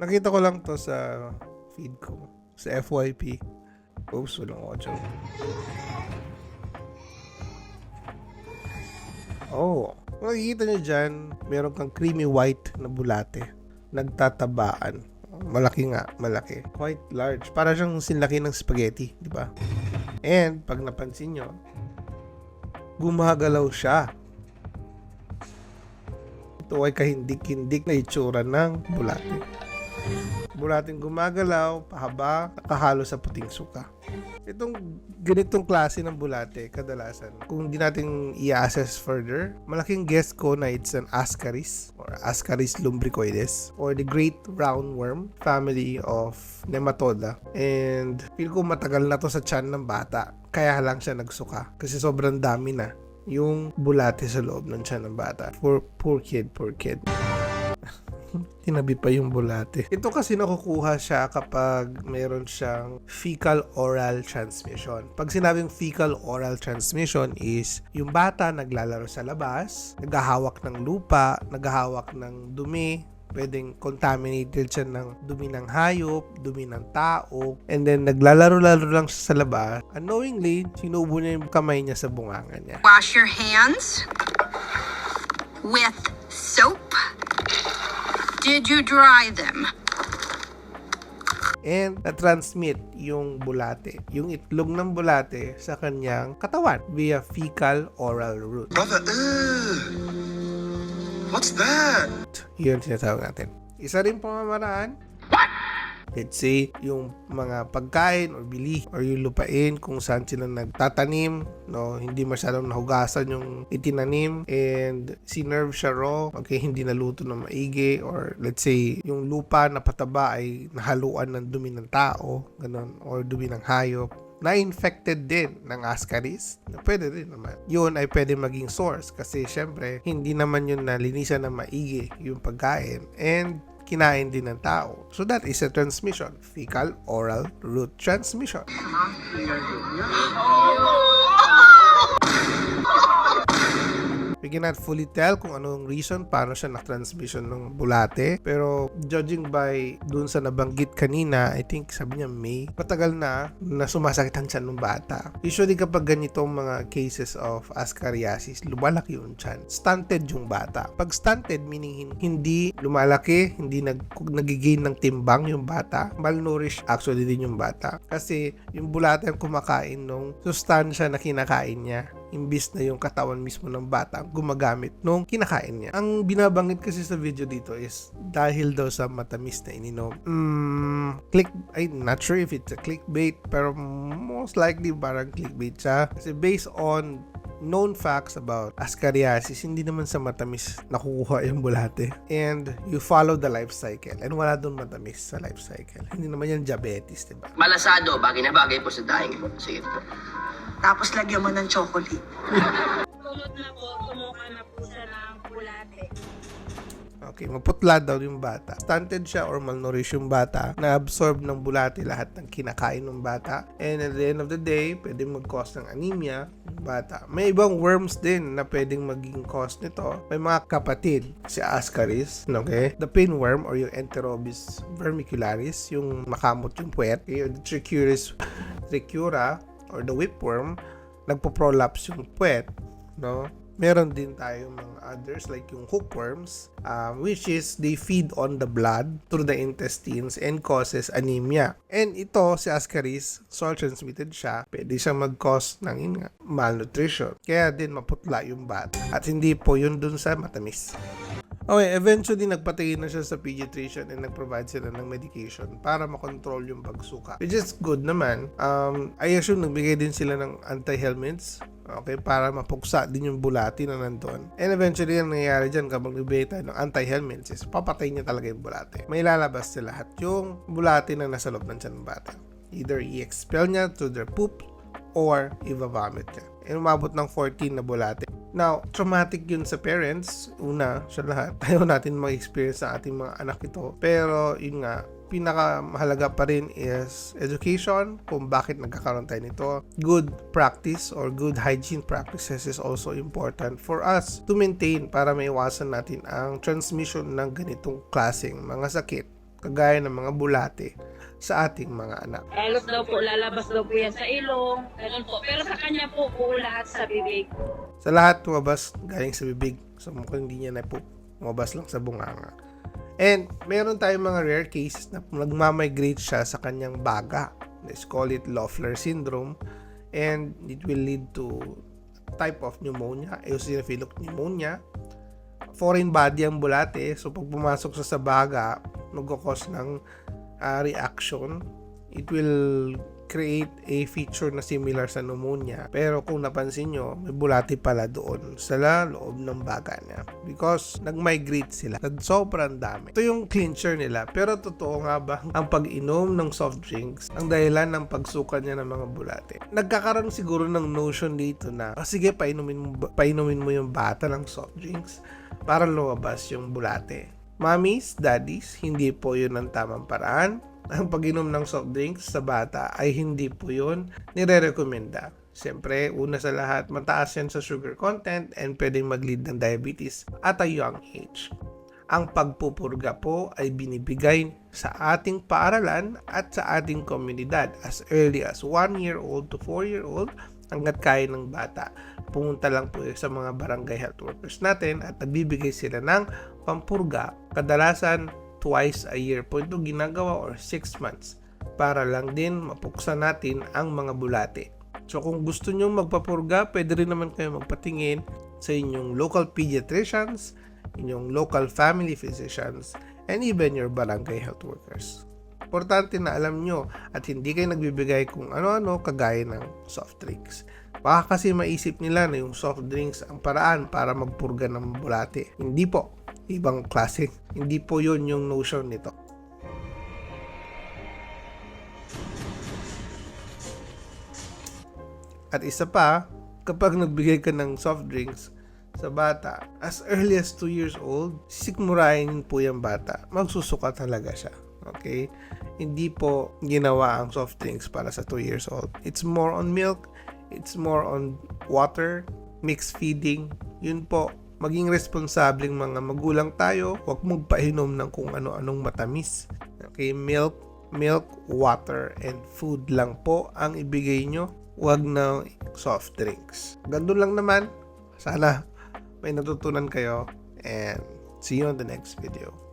Nakita ko lang to sa feed ko. Sa FYP. Oops, walang audio. Oh, kung nakikita nyo dyan, meron kang creamy white na bulate. Nagtatabaan. Malaki nga, malaki. Quite large. Para siyang sinlaki ng spaghetti, di ba? And, pag napansin nyo, gumagalaw siya. Ito ay kahindik-hindik na itsura ng bulate. Bulating gumagalaw, pahaba, nakahalo sa puting suka. Itong ganitong klase ng bulate, kadalasan, kung di natin i-assess further, malaking guess ko na it's an Ascaris or Ascaris lumbricoides or the great roundworm family of Nematoda. And feel ko matagal na to sa tiyan ng bata. Kaya lang siya nagsuka. Kasi sobrang dami na yung bulate sa loob ng tiyan ng bata. Poor, poor kid, poor kid. Tinabi pa yung bulate. Ito kasi nakukuha siya kapag meron siyang fecal oral transmission. Pag sinabing fecal oral transmission is yung bata naglalaro sa labas, naghahawak ng lupa, naghahawak ng dumi, pwedeng contaminated siya ng dumi ng hayop, dumi ng tao, and then naglalaro-laro lang siya sa labas. Unknowingly, sinubo niya yung kamay niya sa bunganga niya. Wash your hands with soap. Did you dry them? and na-transmit yung bulate, yung itlog ng bulate sa kanyang katawan via fecal oral route. Brother, ugh. What's that? Yun tinatawag natin. Isa rin pamamaraan. Let's say, yung mga pagkain or bili or yung lupain kung saan sila nagtatanim, no, hindi masyadong nahugasan yung itinanim and sinerve siya raw, okay, hindi naluto ng maigi or let's say, yung lupa na pataba ay nahaluan ng dumi ng tao, ganun, or dumi ng hayop, na-infected din ng ascaris, na pwede rin naman. Yun ay pwede maging source kasi syempre, hindi naman yun nalinisan na maigi yung pagkain. And kinain din ng tao. So that is a transmission, fecal oral route transmission. We cannot fully tell kung anong reason paano siya na-transmission ng bulate. Pero judging by dun sa nabanggit kanina, I think sabi niya May, matagal na na sumasakit ang tiyan ng bata. Usually kapag ganitong mga cases of ascariasis, lumalaki yung tiyan. Stunted yung bata. Pag stunted, meaning hin- hindi lumalaki, hindi nag, nagigain ng timbang yung bata, malnourished actually din yung bata. Kasi yung bulate ang kumakain nung sustansya na kinakain niya imbis na yung katawan mismo ng bata gumagamit nung kinakain niya. Ang binabanggit kasi sa video dito is dahil daw sa matamis na ininom. Mm, click, I'm not sure if it's a clickbait pero most likely parang clickbait siya. Kasi based on known facts about ascariasis, hindi naman sa matamis nakukuha yung bulate. And you follow the life cycle. And wala doon matamis sa life cycle. Hindi naman yan diabetes, diba? Malasado, bagay na bagay po sa daing po. Sige po. Tapos lagyan mo ng chocolate. Kumot na po, kumuha na po siya ng bulate. Okay, maputla daw yung bata. Stunted siya or malnourished yung bata. Na-absorb ng bulate lahat ng kinakain ng bata. And at the end of the day, pwedeng mag-cause ng anemia yung bata. May ibang worms din na pwedeng maging cause nito. May mga kapatid, si Ascaris, okay? The pinworm or yung Enterobis vermicularis, yung makamot yung puwet. Okay? Yung Trichuris tricura or the whipworm, nagpo-prolapse yung puwet, no? Meron din tayo mga others like yung hookworms, um, which is they feed on the blood through the intestines and causes anemia. And ito, si Ascaris, soil transmitted siya, pwede siyang mag-cause ng malnutrition. Kaya din maputla yung bata. At hindi po yun dun sa matamis. Okay, eventually nagpatingin na siya sa pediatrician and nag-provide sila ng medication para makontrol yung pagsuka. Which is good naman. Um, I assume nagbigay din sila ng anti-helminths Okay, para mapuksa din yung bulati na nandun. And eventually, ang nangyayari dyan kapag nagbigay tayo ng anti-helminths is papatay niya talaga yung bulate. May lalabas sa lahat yung bulati na nasa loob ng tiyan ng bata. Either i-expel niya through their poop or i-vomit niya. And umabot ng 14 na bulate. Now, traumatic yun sa parents. Una, sa lahat. Ayaw natin mag-experience sa ating mga anak ito. Pero, yun nga, pinakamahalaga pa rin is education kung bakit nagkakaroon tayo nito. Good practice or good hygiene practices is also important for us to maintain para maiwasan natin ang transmission ng ganitong klaseng mga sakit kagaya ng mga bulate sa ating mga anak. Halos daw po, lalabas daw po yan sa ilong. Ganun po. Pero sa kanya po, po lahat sa bibig. Sa lahat lumabas galing sa bibig. So mukhang hindi niya na po lumabas lang sa bunganga. And meron tayong mga rare cases na nagmamigrate siya sa kanyang baga. Let's call it Loeffler syndrome. And it will lead to type of pneumonia, eosinophilic pneumonia. Foreign body ang bulate. So pag pumasok sa sa baga, magkakos ng ah, reaction. It will create a feature na similar sa pneumonia. Pero kung napansin nyo, may bulati pala doon sa loob ng baga niya. Because nag-migrate sila. Nag sobrang dami. Ito yung clincher nila. Pero totoo nga ba ang pag-inom ng soft drinks ang dahilan ng pagsuka niya ng mga bulate? Nagkakaroon siguro ng notion dito na, "Ah, sige, painumin mo, painumin mo yung bata ng soft drinks para lumabas yung bulate. Mommies, daddies, hindi po yun ang tamang paraan ang pag-inom ng soft drinks sa bata ay hindi po yun nire-recommenda. Siyempre, una sa lahat, mataas yan sa sugar content and pwedeng mag-lead ng diabetes at a young age. Ang pagpupurga po ay binibigay sa ating paaralan at sa ating komunidad as early as 1 year old to 4 year old hanggat kaya ng bata. Pumunta lang po sa mga barangay health workers natin at nagbibigay sila ng pampurga. Kadalasan twice a year po ito ginagawa or 6 months para lang din mapuksan natin ang mga bulate. So kung gusto nyo magpapurga, pwede rin naman kayo magpatingin sa inyong local pediatricians, inyong local family physicians, and even your barangay health workers. Importante na alam nyo at hindi kayo nagbibigay kung ano-ano kagaya ng soft drinks. Baka kasi maisip nila na yung soft drinks ang paraan para magpurga ng bulate. Hindi po. Ibang klase. Hindi po yun yung notion nito. At isa pa, kapag nagbigay ka ng soft drinks sa bata, as early as 2 years old, sisikmurahin po yung bata. Magsusuka talaga siya. Okay? Hindi po ginawa ang soft drinks para sa 2 years old. It's more on milk, it's more on water, mixed feeding. Yun po, maging responsableng mga magulang tayo, huwag magpainom ng kung ano-anong matamis. Okay, milk, milk, water, and food lang po ang ibigay nyo. Huwag na soft drinks. Ganun lang naman. Sana may natutunan kayo and see you on the next video.